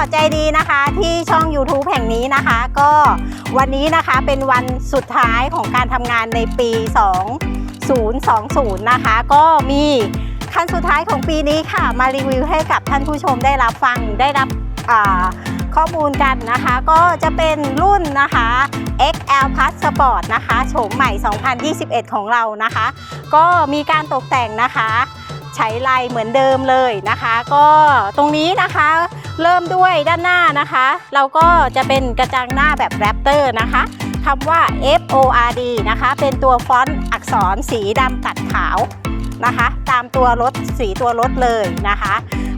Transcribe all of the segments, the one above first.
อใจดีนะคะที่ช่อง YouTube แห่งนี้นะคะ ก็วันนี้นะคะเป็นวันสุดท้ายของการทำงานในปี 2020 นะคะ ก็มีขั้นสุดท้ายของปีนี้ค่ะ มารีวิวให้กับท่านผู้ชมได้รับฟังได้รับข้อมูลกันนะคะ ก็จะเป็นรุ่นนะคะ XL Plus Sport นะคะโฉมใหม่ 2021 ของเรานะคะ ก็มีการตกแต่งนะคะ ใช้ลายเหมือนเดิมเลยนะคะ ก็ตรงนี้นะคะ เริ่มด้วยด้านหน้านะคะ เราก็จะเป็นกระจังหน้าแบบแรปเตอร์นะคะคำว่า F O R D นะคะ เป็นตัวฟอนต์อักษรสีดำตัดขาวนะคะ ตามตัวรถสีตัวรถเลยนะคะ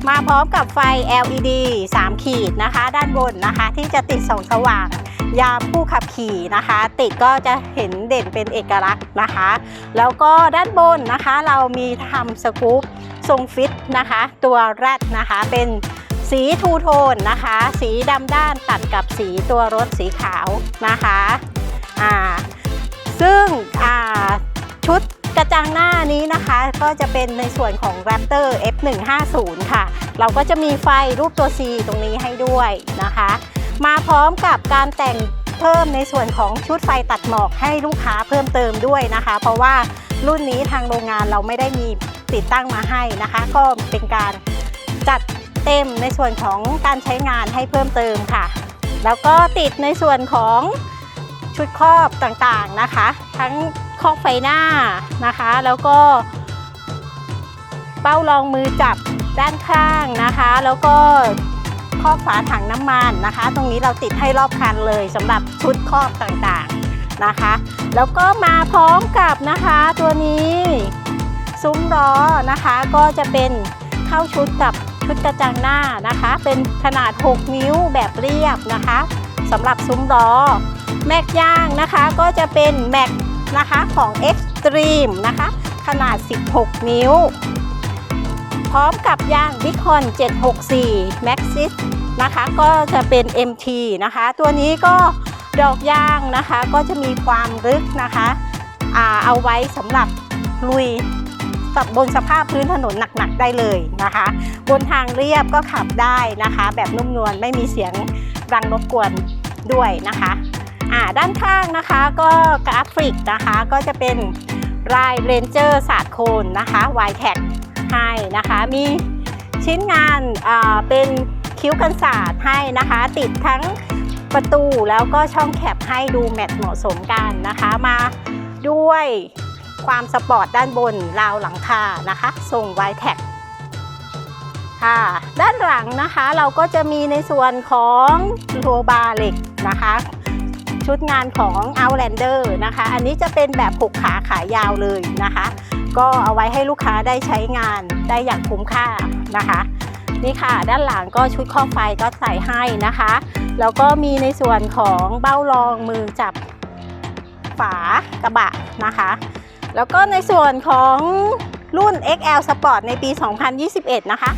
มาพร้อมกับไฟ LED 3 ขีดนะคะ ด้านบนนะคะ ที่จะติดส่องสว่างยามผู้ขับขี่นะคะ ติดก็จะเห็นเด่นเป็นเอกลักษณ์นะคะ แล้วก็ด้านบนนะคะ เรามีทำสกู๊ปทรงฟิตนะคะ ตัวแรดนะคะเป็น สีทูโทนนะคะ สีดำด้านตัดกับสีตัวรถสีขาวนะคะอ่าซึ่งอ่าชุดกระจังหน้านี้นะคะก็จะเป็นในส่วนของ Raptor F150 ค่ะ เราก็จะมีไฟรูปตัว C ตรงนี้ให้ด้วยนะคะ มาพร้อมกับการแต่งเพิ่มในส่วนของชุดไฟตัดหมอกให้ลูกค้าเพิ่มเติมด้วยนะคะ เพราะว่ารุ่นนี้ทางโรงงานเราไม่ได้มีติดตั้งมาให้นะคะ ก็เป็นการจัด เต็มในส่วนของการใช้งานให้เพิ่มเติมค่ะ แล้วก็ติดในส่วนของชุดครอบต่างๆนะคะ ทั้งครอบไฟหน้านะคะ แล้วก็ เป้ารองมือจับด้านข้างนะคะ แล้วก็ครอบฝาถังน้ำมันนะคะ ตรงนี้เราติดให้รอบคันเลยสำหรับชุดครอบต่างๆนะคะ แล้วก็มาพร้อมกับนะคะตัวนี้ ซุ้มล้อนะคะก็จะเป็นเข้าชุดกับ ชุดกระจังหน้านะคะ เป็นขนาด 6 นิ้วแบบเรียบนะคะสำหรับซุ้มล้อแม็กย่างนะคะก็จะเป็นแม็กนะคะของ Extreme นะคะ ขนาด 16 นิ้ว พร้อมกับยาง b i c o n 764 Maxis นะคะก็จะเป็น MT นะคะ ตัวนี้ก็ดอกย่างนะคะก็จะมีความลึกนะคะอาเอาไว้สำหรับลุย บบนสภาพพื้นถนนหนักๆได้เลยนะคะ บนทางเรียบก็ขับได้นะคะ แบบนุ่มนวลไม่มีเสียงรังรบกวนด้วยนะคะอ่าด้านข้างนะคะก็กราฟิกนะคะก็จะเป็นลายเรนเจอร์ศาสตร์โคนนะคะ y t a g ให้นะคะมีชิ้นงานอ่าเป็นคิ้วกันศาสตร์ให้นะคะ ติดทั้งประตูแล้วก็ช่องแคปให้ดูแมทเหมาะสมกันนะคะ มาด้วย ความสปอร์ตด้านบนราวหลังคานะคะ ทรง y t a g ค่ะ ด้านหลังนะคะเราก็จะมีในส่วนของโลบาเหล็กนะคะ ชุดงานของ Outlander นะคะ อันนี้จะเป็นแบบหกขาขายาวเลยนะคะ ก็เอาไว้ให้ลูกค้าได้ใช้งานได้อย่างคุ้มค่านะคะนี่ค่ะ ด้านหลังก็ชุดข้อไฟก็ใส่ให้นะคะ แล้วก็มีในส่วนของเบ้ารองมือจับฝากระบะนะคะ แล้วก็ในส่วนของรุ่น XL Sport ในปี 2021 นะคะ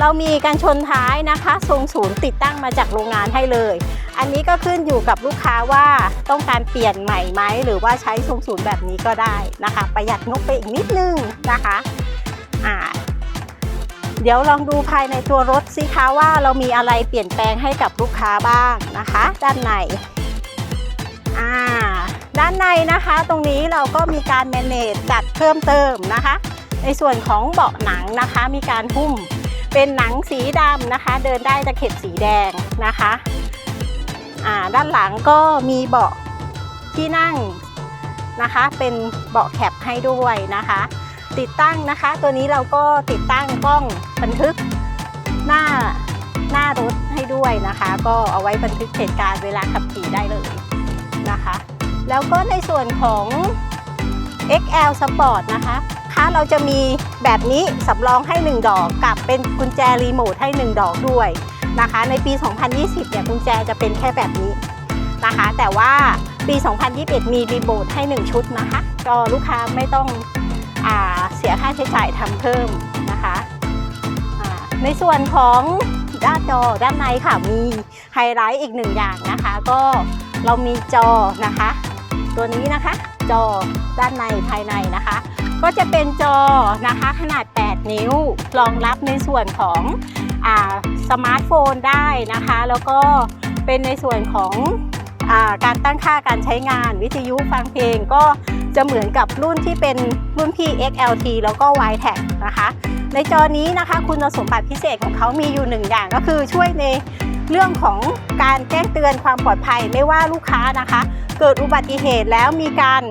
เรามีการชนท้ายนะคะทรงศูนย์ติดตั้งมาจากโรงงานให้เลย อันนี้ก็ขึ้นอยู่กับลูกค้าว่าต้องการเปลี่ยนใหม่ไหม หรือว่าใช้ทรงศูนย์แบบนี้ก็ได้นะคะ ประหยัดงบไปอีกนิดนึงนะคะอ่าเดี๋ยวลองดูภายในตัวรถสิคะว่าเรามีอะไรเปลี่ยนแปลงให้กับลูกค้าบ้างนะคะ ด้านในอ่า ด้านในนะคะ ตรงนี้เราก็มีการแมเนจจัดเพิ่มเติมนะคะ ในส่วนของเบาะหนังนะคะ มีการหุ้มเป็นหนังสีดำนะคะ เดินได้ตะเข็บสีแดงนะคะอ่าด้านหลังก็มีเบาะที่นั่งนะคะ เป็นเบาะแคปให้ด้วยนะคะ ติดตั้งนะคะ ตัวนี้เราก็ติดตั้งกล้องบันทึกหน้าหน้ารถให้ด้วยนะคะ ก็เอาไว้บันทึกเหตุการณ์เวลาขับขี่ได้เลย แล้วก็ในส่วนของ XL Sport นะคะคะเราจะมีแบบนี้สำรองให้ 1 ดอกกับเป็นกุญแจรีโมทให้ 1 ดอกด้วยนะคะ ในปี 2020 เนี่ยกุญแจจะเป็นแค่แบบนี้นะคะ แต่ว่าปี 2021 มีรีโมทให้ 1 ชุดนะคะ ก็ลูกค้าไม่ต้องอเสียค่าใช้จ่ายทำเพิ่มนะคะในส่วนของด้านจอด้านในค่ะมีไฮไลท์อีกหนึ่งอย่างนะคะ ก็เรามีจอนะคะ ตัวนี้นะคะ จอด้านในภายในนะคะ ก็จะเป็นจอนะคะขนาด 8 นิ้วรองรับในส่วนของอ่าสมาร์ทโฟนได้นะคะ แล้วก็เป็นในส่วนของอการตั้งค่าการใช้งานวิทยุฟังเพลงก็จะเหมือนกับรุ่นที่เป็นรุ่นพี่ XLT แล้วก็ y t a g นะคะ ในจอนี้นะคะคุณสมบัติพิเศษของเขามีอยู่หนึ่งอย่างก็คือช่วยใน เรื่องของการแจ้งเตือนความปลอดภัยไม่ว่าลูกค้านะคะ เกิดอุบัติเหตุแล้วมีการ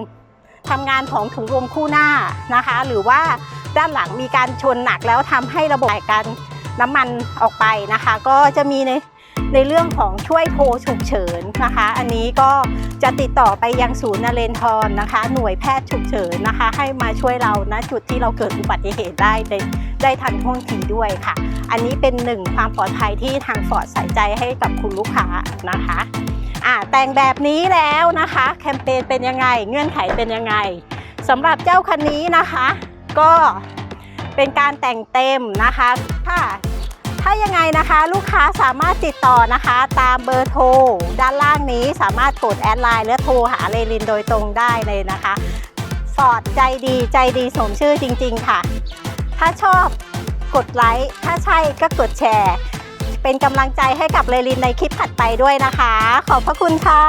ทำงานของถุงลมคู่หน้านะคะ หรือว่าด้านหลังมีการชนหนักแล้วทำให้ระบบการน้ำมันออกไปนะคะ ก็จะมีใน ในเรื่องของช่วยโทรฉุกเฉินนะคะ อันนี้ก็จะติดต่อไปยังศูนย์นเรนทรนะคะ หน่วยแพทย์ฉุกเฉินนะคะ ให้มาช่วยเราณจุดที่เราเกิดอุบัติเหตุได้ได้ไดทันท่วงทีด้วยค่ะ อันนี้เป็นหนึ่งความปลอดภัยที่ทางฟอร์ดใส่ใจให้กับคุณลูกค้านะคะอ่าแต่งแบบนี้แล้วนะคะ แคมเปญเป็นยังไง เงื่อนไขเป็นยังไงสำหรับเจ้าคันนี้นะคะ ก็เป็นการแต่งเต็มนะคะค่ะ ถ้ายังไงนะคะ ลูกค้าสามารถติดต่อนะคะ ตามเบอร์โทรด้านล่างนี้สามารถกดแอดไลน์และโทรหาเลลินโดยตรงได้เลยนะคะฟอดใจดีใจดีสมชื่อจริง ๆ ค่ะ ถ้าชอบกดไลค์ถ้าใช่ก็กดแชร์ เป็นกำลังใจให้กับเลลินในคลิปถัดไปด้วยนะคะ ขอบพระคุณค่ะ